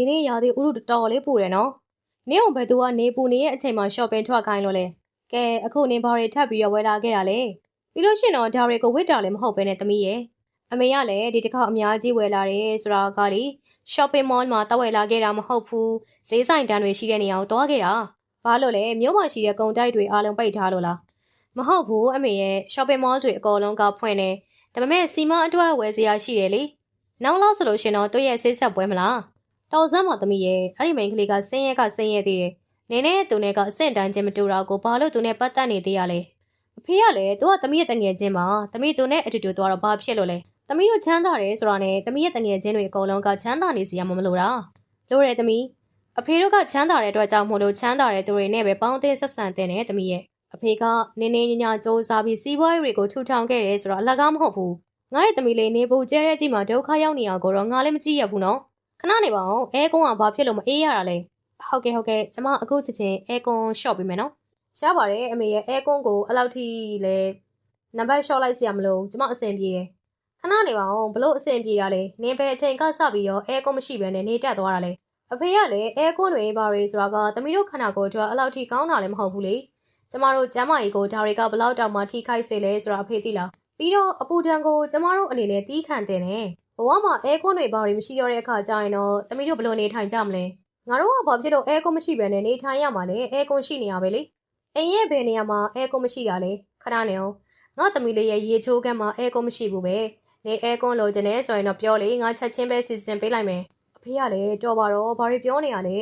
ဒီနေ့ရာသီဥတုတော်တော်လေးပူတယ်နော်နင်းအောင်ဘယ်သူကနေပူနေရဲ့အချိန်မှာ shopping ထွက်ခိုင်းလို့လဲကဲအခုနင်းဘာတွေထပ်ပြီးတော့ဝယ်လာခဲ့တာလဲပြီးလို့ရှရင်တော့ဒါတွေကိုဝစ်တာလည်းမဟုတ်ပဲနဲ့သမီးရဲ့အမေကလည်းဒီတစ်ခါအများကြီးဝယ်လာတယ်ဆိုတာကလေ shopping mall မှာတောက်ဝယ်လာခဲ့တာမဟုတ်ဘူးဈေးဆိုင်တန်းတွေရှိတဲ့နေရာကိုသွားခဲ့တာဘာလို့လဲမြို့မှာရှိတဲ့ကုန်တိုက်တွေအားလုံးပိတ်ထားလို့လားမဟုတ်ဘူးအမေရဲ့ shopping mall တွေအကုန်လုံးကဖွင့်နေဒါပေမဲ့စီမံအတွက်ဝယ်စရာရှိတယ်လေနောက်လောက်ဆိုလို့ရှရင်တော့သူ့ရဲ့ဆေးဆက်ပွဲမလား တော်စမ်းမသမီးရဲ့အဲ့ဒီမိန်းကလေးကဆင်းရဲကဆင်းရဲသေးတယ်နင်းနဲ့သူနဲ့ကအဆင့်တန်းချင်းမတူတာကိုဘာလို့သူနဲ့ပတ်သက်နေသေးရလဲအဖေကလည်းသူကသမီးရဲ့တငယ်ချင်းပါသမီးသူနဲ့အတူတူသွားတော့ဘာဖြစ်လို့လဲသမီးတို့ချမ်းသာတယ်ဆိုတာနဲ့သမီးရဲ့တငယ်ချင်းတွေအကုန်လုံးကချမ်းသာနေစီရမှာမလို့လားလို့တယ်သမီးအဖေတို့ကချမ်းသာတဲ့အတွက်ကြောင့်မို့လို့ချမ်းသာတဲ့သူတွေနဲ့ပဲပေါင်းသင်းဆက်ဆံတဲ့နဲ့သမီးရဲ့အဖေကနင်းနေညညာစ조사ပြီးစီးပွားရေးတွေကိုထူထောင်ခဲ့တယ်ဆိုတော့အလကားမဟုတ်ဘူးငါရဲ့သမီးလေးနေဖို့ကျဲတဲ့ကြီးမှာဒုက္ခရောက်နေအောင်ကိုတော့ငါလည်းမကြည့်ရဘူးနော် ခဏနေပါအောင်အဲကွန်ကဘာဖြစ်လို့မအေးရတာလဲဟုတ်ကဲ့ဟုတ်ကဲ့ကျမအခုချက်ချင်းအဲကွန်ရှော့ပေးမယ်နော်ရပါတယ်အမေရဲ့အဲကွန်ကိုအဲ့လောက်ထိလဲနံပါတ်ရှော့လိုက်စရာမလိုကျမအဆင်ပြေတယ်ခဏနေပါအောင်ဘလို့အဆင်ပြေတာလဲနင်ပဲအချိန်ကစပြီးတော့အဲကွန်မရှိဘဲနဲ့နေတက်သွားတာလဲအဖေကလည်းအဲကွန်တွေဘာတွေဆိုတာကသမီးတို့ခန္ဓာကိုယ်အတွက်အလောက်ထိကောင်းတာလည်းမဟုတ်ဘူးလေကျမတို့ကျမ်းမာရေးကိုဒါတွေကဘလောက်တောင်မှထိခိုက်စေလဲဆိုတာအဖေသိလားပြီးတော့အပူဒဏ်ကိုကျမတို့အနေနဲ့တီးခံတင်တယ် ဘဝမှာအဲကွန်တွေဘာတွေမရှိတော့တဲ့အခါကျရင်တော့သမီးတို့ဘလို့နေထိုင်ကြမလဲငါတို့ကဘာဖြစ်လို့အဲကွန်မရှိဘဲနဲ့နေထိုင်ရမှာလဲအဲကွန်ရှိနေရပဲလေအိမ်ရဲ့ဘယ်နေရာမှာအဲကွန်မရှိတာလဲခဏနေအောင်ငါသမီးလေးရဲ့ရေချိုးကမ်းမှာအဲကွန်မရှိဘူးပဲနေအဲကွန်လိုချင်တယ်ဆိုရင်တော့ပြောလေငါချက်ချင်းပဲစီစဉ်ပေးလိုက်မယ်အဖေကလည်းတော်ပါတော့ဘာတွေပြောနေရလဲ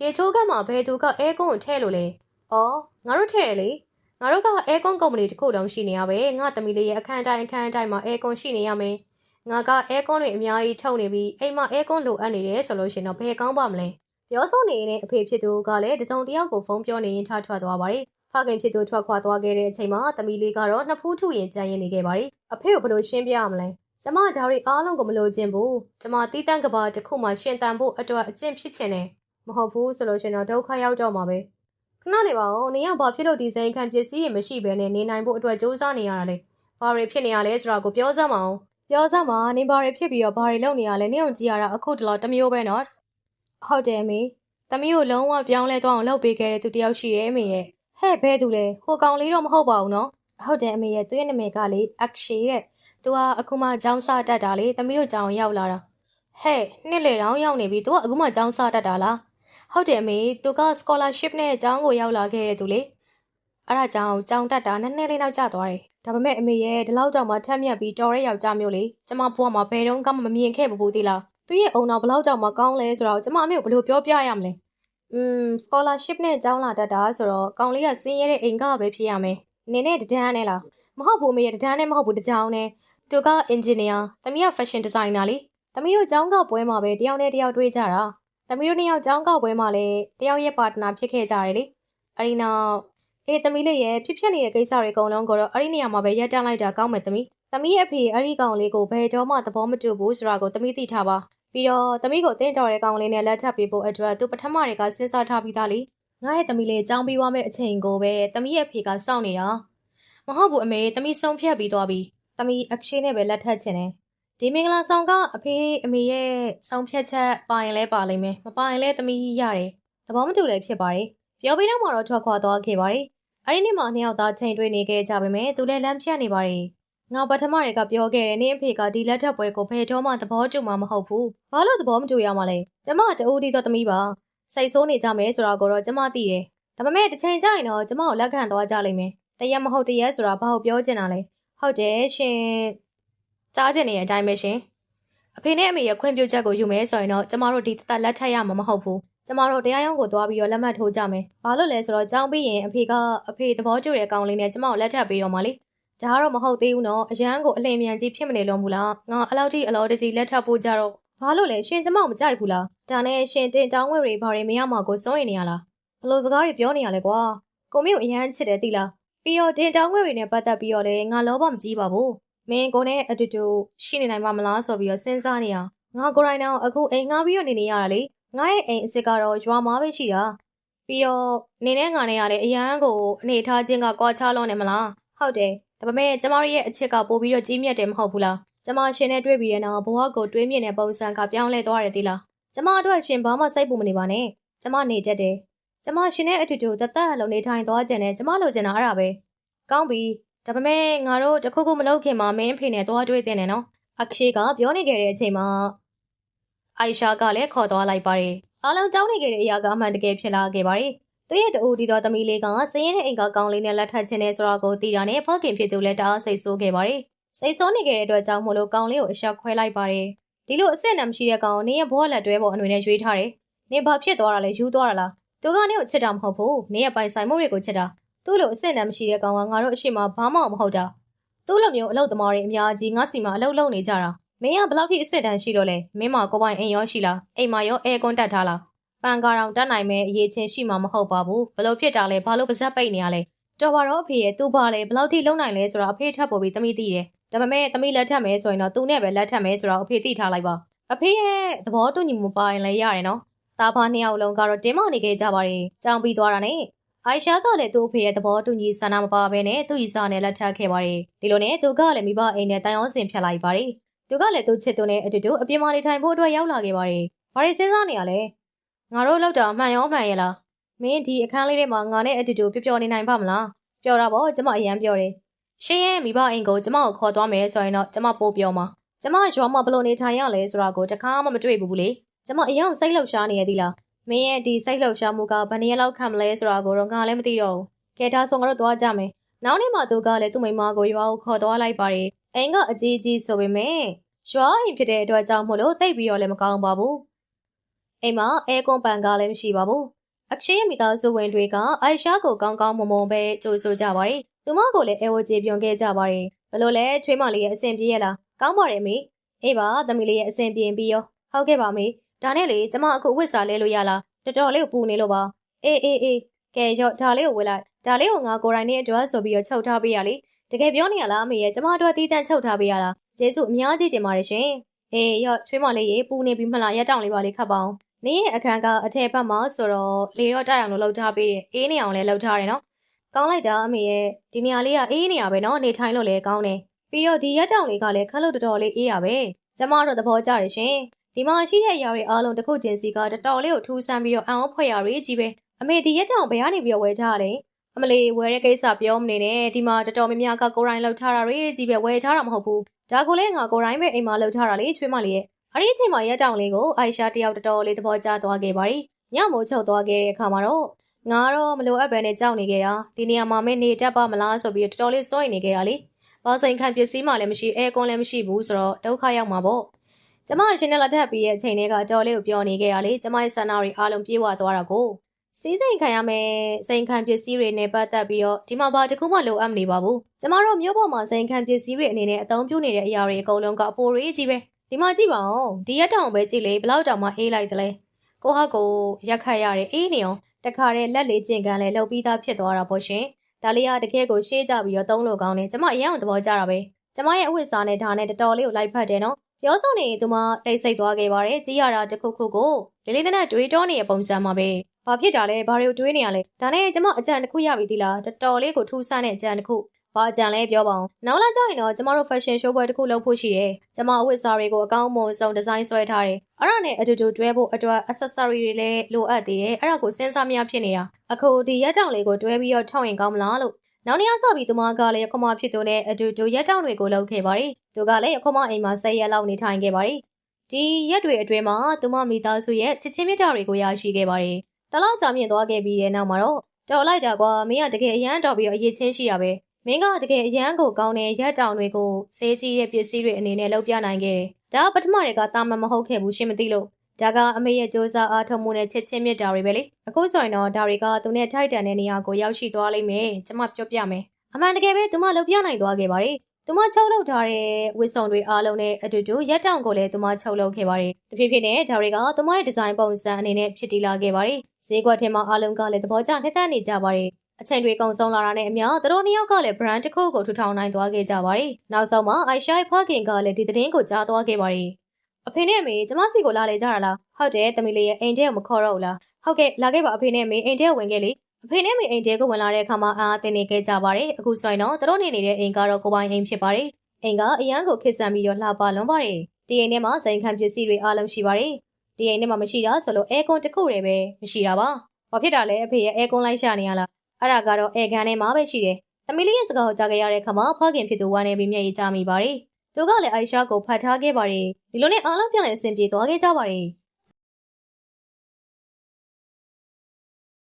ရေချိုးကမှာဘယ်သူကအဲကွန်ကိုထည့်လို့လဲအော်ငါတို့ထည့်ရလေငါတို့ကအဲကွန်ကုမ္ပဏီတစ်ခုတောင်ရှိနေရပဲငါသမီးလေးရဲ့အခန်းတိုင်းအခန်းတိုင်းမှာအဲကွန်ရှိနေရမယ် ငါကအဲကွန်တွေအများကြီးထုတ်နေပြီးအိမ်မှာအဲကွန်လိုအပ်နေတယ်ဆိုလို့ရှင်တော့ဘယ်ကောင်းပါမလဲပြောဆိုနေရင်အဖေဖြစ်သူကလည်းတစုံတစ်ယောက်ကိုဖုန်းပြောနေရင်ထထွက်သွားပါတယ်ဖခင်ဖြစ်သူထွက်ခွာသွားခဲ့တဲ့အချိန်မှာသမီးလေးကတော့နှစ်ဖူးထုရင်ကြံရင်နေခဲ့ပါတယ်အဖေကိုဘယ်လိုရှင်းပြရမလဲကျမဒါတွေအားလုံးကိုမလိုချင်ဘူးကျမတီးတန့်ကဘာတစ်ခုမှရှင်တန်ဖို့အတွက်အကျင့်ဖြစ်ချင်တယ်မဟုတ်ဘူးဆိုလို့ရှင်တော့ဒုက္ခရောက်တော့မှာပဲခဏနေပါဦးနေကဘာဖြစ်လို့ဒီစိန်ခံပစ္စည်းတွေမရှိဘဲနဲ့နေနိုင်ဖို့အတွက်စူးစမ်းနေရတာလဲဘာတွေဖြစ်နေရလဲဆိုတာကိုပြောစမ်းမအောင် ပြောစမ်းပါနင်ဘာတွေဖြစ်ပြီးတော့ဘာတွေလုပ်နေရလဲနင်အောင်ကြည့်ရတာအခုတလောတမျိုးပဲနော်ဟုတ်တယ်မေသမီးကိုလုံးဝပြောင်းလဲသွားအောင်လုပ်ပေးခဲ့တဲ့သူတယောက်ရှိတယ်အမေရဲ့ဟဲ့ဘဲသူလဲဟိုကောင်လေးတော့မဟုတ်ပါဘူးနော်ဟုတ်တယ်အမေရဲ့သူ့ရဲ့နာမည်ကလေ Akshay တဲ့သူကအခုမှကျောင်းစတက်တာလေသမီးတို့ကျောင်းရောက်လာတာဟဲ့နှစ်လေတောင်ရောက်နေပြီသူကအခုမှကျောင်းစတက်တာလားဟုတ်တယ်အမေသူက scholarship နဲ့ကျောင်းကိုရောက်လာခဲ့တဲ့သူလေအဲ့ဒါကြောင့်ကျောင်းတက်တာနည်းနည်းလေးနောက်ကျသွားတယ် ဒါပေမဲ့အမေရဲ့ဒီလောက်တောင်မှထက်မြက်ပြီးတော်တဲ့ယောက်ျားမျိုးလေ။ကျမဘွားမှာဘယ်တော့မှမမြင်ခဲ့ဘူးသေးလား။သူ့ရဲ့အုံတော်ဘလောက်တောင်မှကောင်းလဲဆိုတော့ကျမအမေကိုဘယ်လိုပြောပြရမလဲ။อืม scholarship နဲ့ကျောင်းလာတတ်တာဆိုတော့ကောင်လေးကစင်းရဲတဲ့အိမ်ကပဲဖြစ်ရမယ်။နင်းနဲ့တဒန်းနဲ့လားမဟုတ်ဘူးအမေရဲ့တဒန်းနဲ့မဟုတ်ဘူးတကြောင်နဲ့သူက engineer တမီးက fashion designer လေတမီးတို့ကျောင်းကပွဲမှာပဲတယောက်နဲ့တယောက်တွေ့ကြတာတမီးတို့နှစ်ယောက်ကျောင်းကပွဲမှာလည်းတယောက်ရဲ့ partner ဖြစ်ခဲ့ကြတယ်လေအဲ့ဒီနောက် အေးတမီးလေးရဲ့ဖြစ်ဖြစ်နေတဲ့ကိစ္စတွေအကုန်လုံးကိုတော့အဲ့ဒီနေရာမှာပဲရပ်တန့်လိုက်တာကောင်းမယ်တမီးတမီးရဲ့အဖေအဲ့ဒီကောင်လေးကိုဘယ်တော့မှသဘောမတူဘူးဆိုတာကိုတမီးသိထားပါပြီးတော့တမီးကိုတင်းကြော်တဲ့ကောင်လေးနဲ့လက်ထပ်ပေးဖို့အတွက်သူပထမတွေကစဉ်းစားထားပြီးသားလေငါရဲ့တမီးလေးចောင်းပြီးွားမဲ့အချိန်ကိုပဲတမီးရဲ့အဖေကစောင့်နေတာမဟုတ်ဘူးအမေတမီးဆုံးဖြတ်ပြီးသွားပြီတမီးအక్షေနဲ့ပဲလက်ထပ်ချင်တယ်ဒီမင်္ဂလာဆောင်ကအဖေအမေရဲ့ဆုံးဖြတ်ချက်ပါရင်လဲပါလိမ့်မယ်မပါရင်လဲတမီးရတယ်သဘောမတူလည်းဖြစ်ပါတယ်ပြောပြီးတော့မှတော့ထွက်ခွာသွားခဲ့ပါတယ် အဲ့ဒီနေ့မှနှစ်ယောက်သားချိန်တွေ့နေခဲ့ကြပါမယ်သူလည်းလမ်းဖြတ်နေပါတယ်ငါပထမတွေကပြောခဲ့တယ်နင်းအဖေကဒီလက်ထပ်ပွဲကိုဘယ်တော့မှသဘောတူမှာမဟုတ်ဘူးဘာလို့သဘောမတူရမှာလဲကျမတူဦးတီတော့တမီးပါစိတ်ဆိုးနေကြမယ်ဆိုတာကိုတော့ကျမသိတယ်ဒါပေမဲ့တစ်ချိန်ကျရင်တော့ကျမကိုလက်ခံသွားကြလိမ့်မယ်တရက်မဟုတ်တရက်ဆိုတာဘာကိုပြောချင်တာလဲဟုတ်တယ်ရှင်ကြားချင်နေတဲ့အတိုင်းပဲရှင်အဖေနဲ့အမေရဲ့ခွင့်ပြုချက်ကိုယူမယ်ဆိုရင်တော့ကျမတို့ဒီတသက်လက်ထပ်ရမှာမဟုတ်ဘူး ကျမတို့တရားရုံးကိုသွားပြီးတော့လက်မှတ်ထိုးကြမယ်ဘာလို့လဲဆိုတော့ကြောင်းပြီးရင်အဖေကအဖေသဘောကျတဲ့အကောင်လေးနဲ့ကျမကိုလက်ထပ်ပေးတော့မှလေဒါကတော့မဟုတ်သေးဘူးနော်အရန်ကိုအလင်းမြန်ကြီးဖြစ်မနေလို့ဘူးလားငါအလောက်ထိအလောတကြီးလက်ထပ်ဖို့ကြတော့ဘာလို့လဲရှင်ကျမကိုမကြိုက်ဘူးလားဒါနဲ့ရှင်တင်တောင်းဝဲတွေဘာတွေမရမှာကိုစိုးရင်နေရလားဘလို့စကားတွေပြောနေရလဲကွာကိုမျိုးအရန်ချစ်တယ်သိလားပြီးတော့တင်တောင်းဝဲတွေနဲ့ပတ်သက်ပြီးတော့လေငါလောဘမကြီးပါဘူးမင်းကိုနဲ့အတူတူရှိနေနိုင်ပါမလားဆိုပြီးတော့စဉ်းစားနေရငါကိုရိုင်းတော့အခုအိမ်ငါပြီးတော့နေနေရတာလေ ငါရဲ့အိမ်အစ်စ်ကတော့ရွာမှာပဲရှိတာပြီးတော့နေနဲ့ငါနဲ့ရလေအရန်ကိုအနေထားချင်းကကွာခြားလုံးနေမလားဟုတ်တယ်ဒါပေမဲ့ကျမတို့ရဲ့အချစ်ကပို့ပြီးတော့ကြီးမြတ်တယ်မဟုတ်ဘူးလားကျမရှင်နဲ့တွေ့ပြီးတဲ့နောက်ဘဝကိုတွေးမြင်တဲ့ပုံစံကပြောင်းလဲသွားတယ်သီလားကျကျမအတွက်ရှင်ဘာမှစိတ်ပူမနေပါနဲ့ကျမနေတတ်တယ်ကျမရှင်နဲ့အတူတူတသက်အလုံးနေထိုင်သွားခြင်းနဲ့ကျမလိုချင်တာအဲ့ဒါပဲကောင်းပြီဒါပေမဲ့ငါတို့တခုခုမလုပ်ခင်မှာမင်းအဖေနဲ့သွားတွေ့တင်တယ်နော်အကရှိကပြောနေခဲ့တဲ့အချိန်မှာ အိုင်ရှာကလည်းခေါ်သွားလိုက်ပါတယ်အားလုံးကြောင်းနေခဲ့တဲ့အရာကအမှန်တကယ်ဖြစ်လာခဲ့ပါတယ်သူရဲ့တူဒီတော်သမီးလေးကစရင်တဲ့အိမ်ကကောင်းလေးနဲ့လက်ထပ်ခြင်းနဲ့ဆိုတာကိုသိတာနဲ့ဖခင်ဖြစ်သူလည်းတအားစိတ်ဆိုးခဲ့ပါတယ်စိတ်ဆိုးနေခဲ့တဲ့အတွက်ကြောင့်မို့လို့ကောင်းလေးကိုအရှက်ခွဲလိုက်ပါတယ်ဒီလိုအစ်စ်နဲ့မရှိတဲ့ကောင်ကိုနင်းရဲ့ဘဝလက်တွဲပေါ်အနှွေနဲ့ရွေးထားတယ်နင်ဘာဖြစ်သွားတာလဲယူသွားတာလားသူကနင့်ကိုချစ်တာမဟုတ်ဘူးနင်ရဲ့ပိုင်ဆိုင်မှုတွေကိုချစ်တာသူ့လိုအစ်စ်နဲ့မရှိတဲ့ကောင်ကငါတို့အရှိမဘာမှမဟုတ်တာသူ့လိုမျိုးအလုပ်သမားတွေအများကြီးငါစီမှာအလုပ်လုပ်နေကြတာ မင်းကဘလောက်ထိအစ်စ်တန်းရှိတော့လဲမင်းမကိုပိုင်အိမ်ရောရှိလားအိမ်မရောအဲကွန်တက်ထားလားပန်ကာတောင်တက်နိုင်မဲ့အရေးချင်းရှိမှာမဟုတ်ပါဘူးဘလို့ဖြစ်တာလဲဘာလို့ပါဇက်ပိတ်နေရလဲတော်ပါတော့အဖေရဲ့သူ့ပါလဲဘလောက်ထိလုံနိုင်လဲဆိုတာအဖေထပ်ပေါ်ပြီးသမီးသိတယ်ဒါပေမဲ့သမီးလက်ထပ်မယ်ဆိုရင်တော့သူနဲ့ပဲလက်ထပ်မယ်ဆိုတော့အဖေသိထားလိုက်ပါအဖေရဲ့သဘောတူညီမှုပါရင်လည်းရတယ်နော်သားဖားနှစ်ယောက်လုံးကတော့တင်းမောင်နေခဲ့ကြပါတယ်ကြောင်ပြီးသွားတာနဲ့အိုင်ရှာကလည်းသူ့အဖေရဲ့သဘောတူညီဆန္ဒမပါဘဲနဲ့သူ့ဤစာနဲ့လက်ထပ်ခဲ့ပါတယ်ဒီလိုနဲ့သူကလည်းမိဘအိမ်နဲ့တိုင်အောင်စင်ဖြတ်လိုက်ပါတယ် သူကလည်းသူ့ချစ်သူနဲ့အတူတူအပြင်မှာနေထိုင်ဖို့အတွက်ရောက်လာခဲ့ပါတယ်ဘာတွေစဉ်းစားနေရလဲငါတို့လောက်တာမှန်ရောမှန်ရဲ့လားမင်းဒီအခန်းလေးထဲမှာငါနဲ့အတူတူပျော်ပျော်နေနိုင်ပါမလားပျော်တာပေါ့ကျမအရန်ပျော်တယ်ရှင်ရဲ့မိဘအိမ်ကိုကျမကိုခေါ်သွားမယ်ဆိုရင်တော့ကျမပို့ပြောမှာကျမရွာမှာဘလို့နေထိုင်ရလဲဆိုတာကိုတခါမှမတွေ့ဘူးလေကျမအရင်စိတ်လှုပ်ရှားနေရသေးလားမင်းရဲ့ဒီစိတ်လှုပ်ရှားမှုကဘယ်နည်းလောက်ခံမလဲဆိုတာကိုတော့ငါလည်းမသိတော့ဘူးကဲဒါဆိုငါတို့သွားကြမယ်နောက်နေ့မှသူကလည်းသူ့မိမကိုရွာကိုခေါ်သွားလိုက်ပါတယ် အိမ်ကအကြီးကြီးဆိုပေမဲ့ရွာအိမ်ဖြစ်တဲ့အတွက်ကြောင့်မို့လို့တိတ်ပြီးတော့လည်းမကောင်းပါဘူးအိမ်မှာအဲကွန်ပန်ကလည်းမရှိပါဘူးအ ಕ್ಷ ရဲ့မိသားစုဝင်တွေကအိုင်ရှာကိုကောင်းကောင်းမွန်မွန်ပဲကြိုးဆိုကြပါတယ်သူမကိုလည်းအဲဝကြေပြုံခဲ့ကြပါတယ်ဘလို့လဲချွေးမလေးရဲ့အဆင်ပြေရလားကောင်းပါတယ်မေအေးပါသမီးလေးရဲ့အဆင်ပြေပြီးရောဟုတ်ကဲ့ပါမေဒါနဲ့လေကျမအခုဝစ်စာလဲလို့ရလားတော်တော်လေးကိုပူနေလို့ပါအေးအေးအေးကဲရော့ဒါလေးကိုဝေလိုက်ဒါလေးကိုငါကိုယ်တိုင်နဲ့အတွက်ဆိုပြီးတော့ချုပ်ထားပေးရလေ တကယ်ပြောနေရလားအမေရဲ့ကျမတို့တီးတန့်ချုပ်ထားပေးရလားကျေးဇူးအများကြီးတင်ပါတယ်ရှင်အေးရော့ချွေးမလေးရေပူနေပြီမလားရက်တောင်လေးပါလေးခတ်ပါအောင်နင်းရဲ့အခန်းကအထက်ဘက်မှာဆိုတော့လေတော့တိုက်အောင်လို့လှုပ်ထားပေးတယ်အေးနေအောင်လည်းလှုပ်ထားတယ်နော်ကောင်းလိုက်တာအမေရဲ့ဒီနေရာလေးကအေးနေရပဲနော်နေထိုင်လို့လည်းကောင်းတယ်ပြီးတော့ဒီရက်တောင်လေးကလည်းခက်လို့တော်တော်လေးအေးရပဲကျမတို့သဘောကျတယ်ရှင်ဒီမှာရှိတဲ့ຢာတွေအားလုံးတစ်ခုချင်းစီကတော်တော်လေးကိုထူးဆန်းပြီးတော့အံ့ဩဖွယ်ရာတွေကြီးပဲအမေဒီရက်တောင်ဘယ်ကနေပြီးတော့ဝယ်ထားလဲ အမလေးဝယ်တဲ့ကိစ္စပြောမနေနဲ့ဒီမှာတော်တော်များများကကိုရိုင်းလောက်ထားတာတွေကြီးပဲဝယ်ထားတာမဟုတ်ဘူးဒါကိုလည်းငါကိုရိုင်းပဲအိမ်မှာလောက်ထားတာလေချွေးမလေးရဲ့အဲ့ဒီအချိန်မှာရက်တောင်လေးကိုအိုင်ရှာတယောက်တော်တော်လေးသဘောကျသွားခဲ့ပါရီညမိုးချုပ်သွားခဲ့တဲ့အခါမှာတော့ငါတော့မလိုအပ်ပဲနဲ့ကြောက်နေခဲ့တာဒီနေရာမှာမင်းနေတတ်ပါမလားဆိုပြီးတော်တော်လေးစိုးရိမ်နေခဲ့တာလေဘာစိန်ခံပစ္စည်းမှလည်းမရှိအဲကွန်လည်းမရှိဘူးဆိုတော့ဒုက္ခရောက်မှာပေါ့ကျမရှင်နဲ့လက်ထပ်ပြီးရဲ့အချိန်လေးကတော်လေးကိုပြောနေခဲ့ရလေကျမရဲ့ဆန္ဒတွေအားလုံးပြေဝသွားတာကို စီးစိမ်ခံရမယ်စိန်ခံပစ္စည်းတွေနဲ့ပတ်သက်ပြီးတော့ဒီမှာဘာတခုမှလိုအပ်မနေပါဘူးကျမတို့မြို့ပေါ်မှာစိန်ခံပစ္စည်းတွေအနေနဲ့အသုံးပြုနေတဲ့အရာတွေအကုန်လုံးကအပိုတွေကြီးပဲဒီမှာကြည့်ပါဦးဒီရက်တောင်ပဲကြည့်လေဘလောက်တောင်မှအေးလိုက်သလဲကိုဟာကိုရက်ခတ်ရတယ်အေးနေအောင်တခါတည်းလက်လေးကျင်ကန်လဲလှုပ်ပြီးသားဖြစ်သွားတာပေါ့ရှင်ဒါလေးကတကယ်ကိုရှေးကြပြီးတော့သုံးလို့ကောင်းတယ်ကျမအရင်ကသဘောကျတာပဲကျမရဲ့အဝတ်စားနဲ့ဒါနဲ့တော်တော်လေးကိုလိုက်ဖက်တယ်နော်ပြောဆိုနေသူမတိတ်ဆိတ်သွားခဲ့ပါတယ်ကြည်ရတာတခုခုကိုလေးလေးနက်နက်တွေးတောနေတဲ့ပုံစံမှာပဲ ဘာဖြစ်တာလဲဘာတွေကိုတွေးနေရလဲဒါနဲ့ကျမအကြံတစ်ခုရပြီသီလားတော်တော်လေးကိုထူးဆန်းတဲ့အကြံတစ်ခုဘာအကြံလဲပြောပါအောင်နောက်လာကြရင်တော့ကျမတို့ fashion show ပွဲတစ်ခုလုပ်ဖို့ရှိတယ်ကျမအဝတ်စားတွေကိုအကောင်းမွန်ဆုံးဒီဇိုင်းဆွဲထားတယ်အဲ့ဒါနဲ့အတူတူတွဲဖို့အတွက် accessory တွေလည်းလိုအပ်သေးတယ်အဲ့ဒါကိုစဉ်းစားမရဖြစ်နေတာအခုဒီရက်တောင်လေးကိုတွဲပြီးတော့ထောက်ရင်ကောင်းမလားလို့နောက်နေ့ဆော့ပြီးသူမကလည်းခမဖြစ်သူနဲ့အတူတူရက်တောင်တွေကိုလုပ်ခဲ့ပါတယ်သူကလည်းခမအိမ်မှာ၁၀ရက်လောက်နေထိုင်ခဲ့ပါတယ်ဒီရက်တွေအတွင်းမှာသူမမိသားစုရဲ့ချစ်ချင်းမြတ်တာတွေကိုရရှိခဲ့ပါတယ် တလောက်ကြာမြင့်သွားခဲ့ပြီးတဲ့နောက်မှာတော့တော်လိုက်တာကွာမင်းကတကယ်အရန်တော်ပြီးတော့အရေးချင်းရှိတာပဲမင်းကတကယ်အရန်ကိုကောင်းတဲ့ရက်တောင်တွေကိုစေးကြီးတဲ့ပစ္စည်းတွေအနေနဲ့လုပ်ပြနိုင်ခဲ့တယ်ဒါပထမတွေကတာမန်မဟုတ်ခဲ့ဘူးရှင်းမသိလို့ဒါကအမေရဲ့စ조사အားထုတ်မှုနဲ့ချစ်ချင်းမြတ်တာတွေပဲလေအခုဆိုရင်တော့ဒါတွေကသူနဲ့ထိုက်တန်တဲ့နေရာကိုရောက်ရှိသွားလိမ့်မယ်ကျွန်မပြောပြမယ်အမှန်တကယ်ပဲသူမလုပ်ပြနိုင်သွားခဲ့ပါတယ်သူမချုပ်လုပ်ထားတဲ့ဝစ်စုံတွေအားလုံးနဲ့အတူတူရက်တောင်ကိုလည်းသူမချုပ်လုပ်ခဲ့ပါတယ်တဖြည်းဖြည်းနဲ့ဒါတွေကသူမရဲ့ဒီဇိုင်းပုံစံအနေနဲ့ဖြစ်တည်လာခဲ့ပါတယ် ဈေးကွက်ထဲမှာအားလုံးကလည်းသဘောကျနှစ်သက်နေကြပါတယ်အချိန်တွေကုန်ဆုံးလာတာနဲ့အမျှသူတို့နှစ်ယောက်ကလည်း brand တစ်ခုကိုထူထောင်နိုင်သွားခဲ့ကြပါတယ်နောက်ဆုံးမှာ Aisha ဖခင်ကလည်းဒီသတင်းကိုကြားသွားခဲ့ပါတယ်အဖေနဲ့အမေကျမစီကိုလာလေကြတာလားဟုတ်တယ်တမီလေးရဲ့အိမ်ထဲကိုမခေါ်တော့ဘူးလားဟုတ်ကဲ့လာခဲ့ပါအဖေနဲ့အမေအိမ်ထဲကိုဝင်ခဲ့လေအဖေနဲ့အမေအိမ်ထဲကိုဝင်လာတဲ့အခါမှာအာအသင်နေခဲ့ကြပါတယ်အခုဆိုရင်တော့သူတို့နေနေတဲ့အိမ်ကတော့ကိုပိုင်အိမ်ဖြစ်ပါတယ်အိမ်ကအရန်ကိုခစ်ဆန်ပြီးတော့လှပလွန်ပါတယ်ဒီအိမ်ထဲမှာစိန်ခံပစ္စည်းတွေအားလုံးရှိပါတယ် ဒီအိမ်ထဲမှာမရှိတာဆိုလို့အဲကွန်တစ်ခုတည်းပဲမရှိတာပါ။ဘာဖြစ်တာလဲအဖေရဲ့အဲကွန်လိုက်ရှာနေရလား။အဲ့ဒါကတော့အဲကန်ထဲမှာပဲရှိတယ်။သမီးလေးရဲ့စကားကိုကြားခဲ့ရတဲ့ခါမှာဖခင်ဖြစ်သူဝမ်းနေပြီးမျက်ရည်ကျမိပါတယ်။သူကလည်းအိုင်ရှာကိုဖတ်ထားခဲ့ပါတယ်။ဒီလိုနဲ့အားလုံးပြန်လည်အဆင်ပြေသွားခဲ့ကြပါတယ်